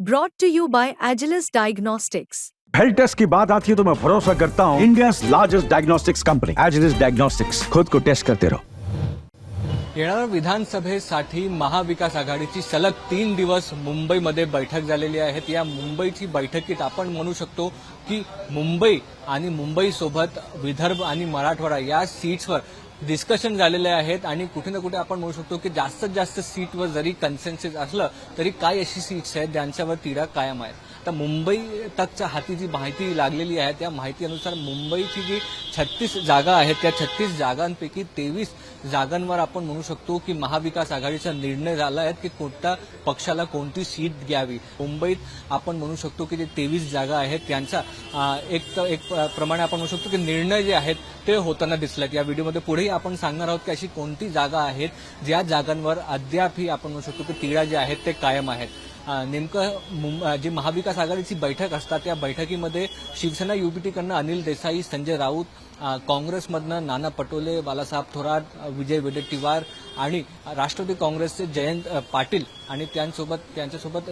Brought to you by Agilus Diagnostics. Health test की बात आती है तो मैं भरोसा करता हूँ India largest diagnostics company Agilus diagnostics खुद को टेस्ट करते रहो येणाऱ्या विधानसभेसाठी महाविकास आघाडीची सलग तीन दिवस मुंबईमध्ये बैठक झालेली आहे या मुंबईची बैठकीत आपण म्हणू शकतो की मुंबई आणि मुंबईसोबत विदर्भ आणि मराठवाडा या सीट्सवर डिस्कशन झालेले आहेत आणि कुठे ना कुठे आपण म्हणू शकतो की जास्तीत जास्त सीटवर जरी कन्सेन्सेस असलं तरी काय अशी सीट्स आहेत ज्यांच्यावर तिढा कायम आहे तर मुंबई तकच्या हाती जी माहिती लागलेली आहे त्या माहितीनुसार मुंबईची जी छत्तीस जागा आहेत त्या छत्तीस जागांपैकी तेवीस जागांवर आपण म्हणू शकतो की महाविकास आघाडीचा निर्णय झाला आहे की कोणत्या पक्षाला कोणती सीट घ्यावी मुंबईत आपण म्हणू शकतो की जे तेवीस जागा आहेत त्यांचा एक तर एक प्रमाणे आपण म्हणू शकतो की निर्णय जे आहेत ते होताना दिसलेत. या व्हिडिओमध्ये पुढेही आपण सांगणार आहोत की अशी कोणती जागा आहेत ज्या जागांवर अद्यापही आपण म्हणू शकतो की तिळा जे आहेत ते कायम आहेत. नेमकं मुं- जी महाविकास आघाडीची बैठक असतात त्या बैठकीमध्ये शिवसेना युपीटीकडनं अनिल देसाई संजय राऊत काँग्रेसमधनं नाना पटोले बालासाहेब थोरात विजय वडेट्टीवार आणि राष्ट्रवादी काँग्रेसचे जयंत पाटील आणि त्यांसोबत त्यांच्यासोबत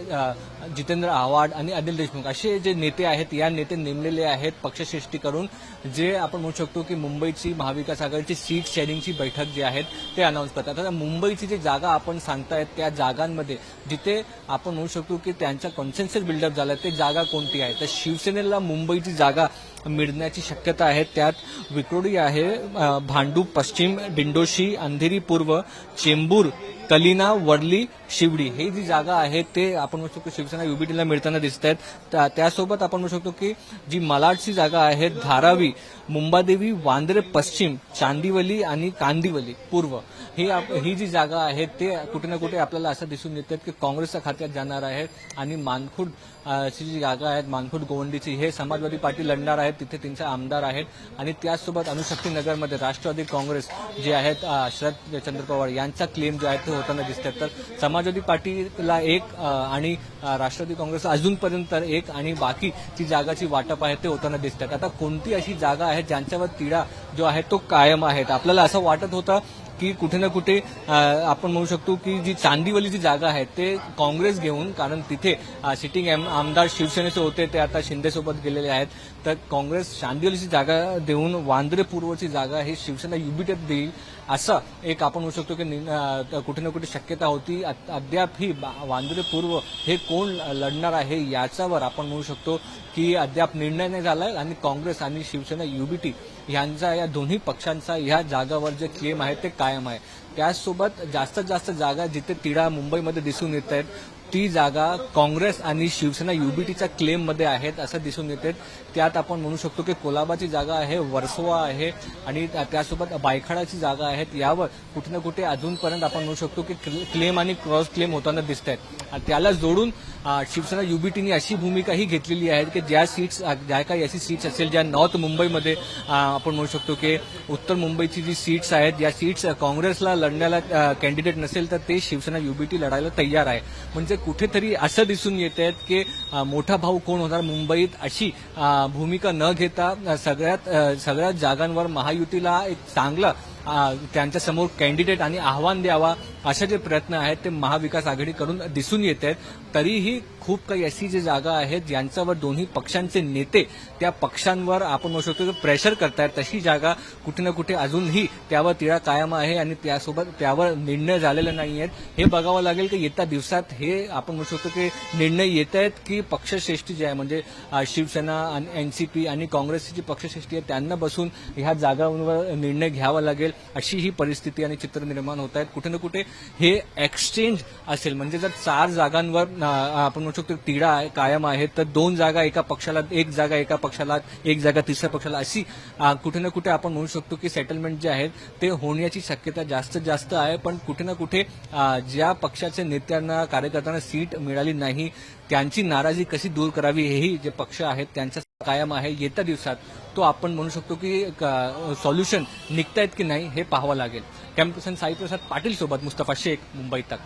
जितेंद्र आव्हाड आणि अनिल देशमुख असे जे नेते आहेत या नेते नेमलेले आहेत पक्षश्रेष्ठी करून जे आपण म्हणू शकतो की मुंबईची महाविकास आघाडीची सीट शेअरिंगची बैठक जी आहेत ते अनाऊन्स करतात. आता मुंबईची जी जागा आपण सांगतायत त्या जागांमध्ये जिथे आपण म्हणू शकतो की त्यांचा कॉन्सेन्सस बिल्डअप झाला ते जागा कोणती आहे? तर शिवसेनेला मुंबईची जागा मिळण्याची शक्यता आहे. त्यात विक्रोडी आहे भांडू भांडूप पश्चिम दिंडोशी अंधेरी पूर्व चेंबूर कलिना वडली शिवडी हे जी जागा आहे ते आपण म्हणू शकतो शिवसेना युबीटीला मिळताना दिसत आहेत. त्यासोबत आपण म्हणू शकतो की जी मलाडची जागा आहे धारावी मुंबादेवी वांद्रे पश्चिम चांदिवली आणि कांदिवली पूर्व. ही आप- ही जी जागा आहे ते कुठे ना कुठे आपल्याला असं दिसून येतात की काँग्रेसच्या खात्यात जाणार आहे आणि मानखुड ची जी जागा आहेत मानखुड गोवंडीची हे समाजवादी पार्टी लढणार आहेत तिथे त्यांचे आमदार आहेत. आणि त्याचसोबत अणुशक्ती नगरमध्ये राष्ट्रवादी काँग्रेस जे आहेत शरद चंद्र पवार यांचा क्लेम जो आहे तो होताना दिसतात. तर समाजवादी पार्टीला एक आणि राष्ट्रवादी काँग्रेस अजूनपर्यंत एक आणि बाकी जी जागाची वाटप आहे ते होताना दिसतात. आता कोणती अशी जागा आहे ज्यांच्यावर तिढा जो आहे तो कायम आहे? आपल्याला असं वाटत होतं की कुठे ना कुठे आपण म्हणू शकतो की जी चांदीवली जी जागा आहे ते काँग्रेस घेऊन कारण तिथे सिटिंग आमदार शिवसेनेचे होते ते आता शिंदेसोबत गेलेले आहेत. तर काँग्रेस चांदिवलीची जागा देऊन वांद्रे पूर्वची जागा ही शिवसेना युबीटीत देईल असं एक आपण म्हणू शकतो की नि- कुठे ना कुठे शक्यता होती. अद्याप ही बा- वांद्रे पूर्व हे कोण लढणार आहे याच्यावर आपण म्हणू शकतो की अद्याप निर्णय नाही झाला आणि काँग्रेस आणि शिवसेना युबीटी यांचा या दोन्ही पक्षांचा ह्या जागावर जे क्लेम आहे ते कायम आहे. त्याचसोबत जास्तीत जास्त जागा जिथे तिढा मुंबईमध्ये दिसून येत आहेत ती जागा काँग्रेस आणि शिवसेना युबीटीच्या क्लेममध्ये आहेत असं दिसून येते. त्यात आपण म्हणू शकतो की कोलाबाची जागा आहे वर्सोवा आहे आणि त्या- त्यासोबत बायखाडाची जागा आहेत. यावर कुठे ना कुठे अजूनपर्यंत आपण म्हणू शकतो की क्लेम आणि क्रॉस क्लेम होताना दिसत आहेत त्याला जोडून शिवसेना युबीटीने अशी भूमिकाही घेतलेली आहे की ज्या सीट्स ज्या काही अशी सीट्स असेल ज्या नॉर्थ मुंबईमध्ये आपण म्हणू शकतो की उत्तर मुंबईची जी सीट्स आहेत या सीट्स काँग्रेसला लढण्याला कॅन्डिडेट नसेल तर ते शिवसेना युबीटी लढायला तयार आहे. म्हणजे कुठेतरी असं दिसून येत आहेत की मोठा भाऊ कोण होणार मुंबईत अशी भूमिका न घेता सगळ्यात सगळ्या सगळ्याच जागांवर महायुतीला एक चांगला त्यांच्यासमोर कॅन्डिडेट आणि आव्हान द्यावा असे जे प्रयत्न आहेत ते महाविकास आघाडीकडून दिसून येत आहेत. तरीही खूप काही अशी जी जागा आहेत ज्यांच्यावर दोन्ही पक्षांचे नेते त्या पक्षांवर आपण म्हणू शकतो की प्रेशर करतायत तशी जागा कुठे ना कुठे अजूनही त्यावर तिळा कायम आहे आणि त्यासोबत त्यावर निर्णय झालेले नाही आहेत. हे बघावं लागेल की येत्या दिवसात हे आपण म्हणू शकतो की निर्णय येत आहेत की पक्षश्रेष्ठी जी आहे म्हणजे शिवसेना आणि एनसीपी आणि काँग्रेसची जी पक्षश्रेष्ठी आहे त्यांना बसून ह्या जागांवर निर्णय घ्यावा लागेल. अशी ही परिस्थिती आणि चित्र निर्माण होत आहेत. कुठे ना कुठे हे एक्सचेंज असेल. म्हणजे जर चार जागांवर आपण म्हणू शकतो तिढा आहे कायम आहे तर दोन जागा एका पक्षाला एक जागा एका पक्षाला एक जागा तिसऱ्या पक्षाला अशी कुठे ना कुठे आपण म्हणू शकतो की सेटलमेंट जे आहेत ते होण्याची शक्यता जास्तीत जास्त आहे. पण कुठे ना कुठे ज्या पक्षाच्या नेत्यांना कार्यकर्त्यांना सीट मिळाली नाही त्यांची नाराजी कशी दूर करावी हेही जे पक्ष आहेत त्यांच्या कायम आहे. येत्या दिवसात तो आपण म्हणू शकतो की सॉल्युशन निघतायत की नाही हे पाहावं लागेल. कॅम्पसन साईप्रसाद पाटील सोबत मुस्तफा शेख मुंबई तक.